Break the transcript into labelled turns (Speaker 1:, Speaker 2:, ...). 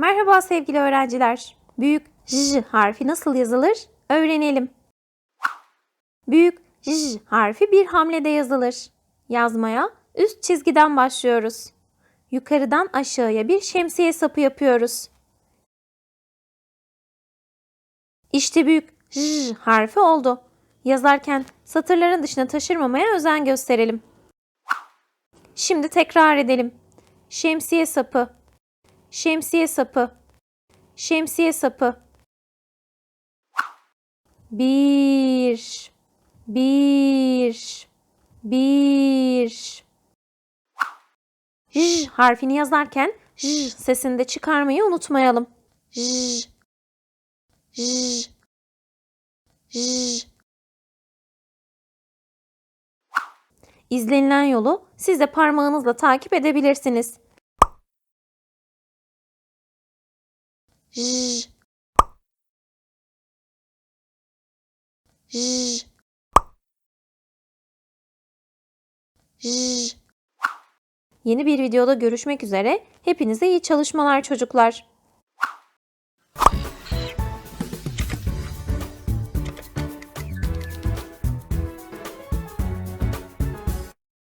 Speaker 1: Merhaba sevgili öğrenciler. Büyük J harfi nasıl yazılır? Öğrenelim. Büyük J harfi bir hamlede yazılır. Yazmaya üst çizgiden başlıyoruz. Yukarıdan aşağıya bir şemsiye sapı yapıyoruz. İşte büyük J harfi oldu. Yazarken satırların dışına taşırmamaya özen gösterelim. Şimdi tekrar edelim. Şemsiye sapı, şemsiye sapı, şemsiye sapı. Bir, bir, bir. J harfini yazarken J sesini de çıkarmayı unutmayalım. J, J, J. İzlenilen yolu siz de parmağınızla takip edebilirsiniz. J. J. J. Yeni bir videoda görüşmek üzere. Hepinize iyi çalışmalar çocuklar.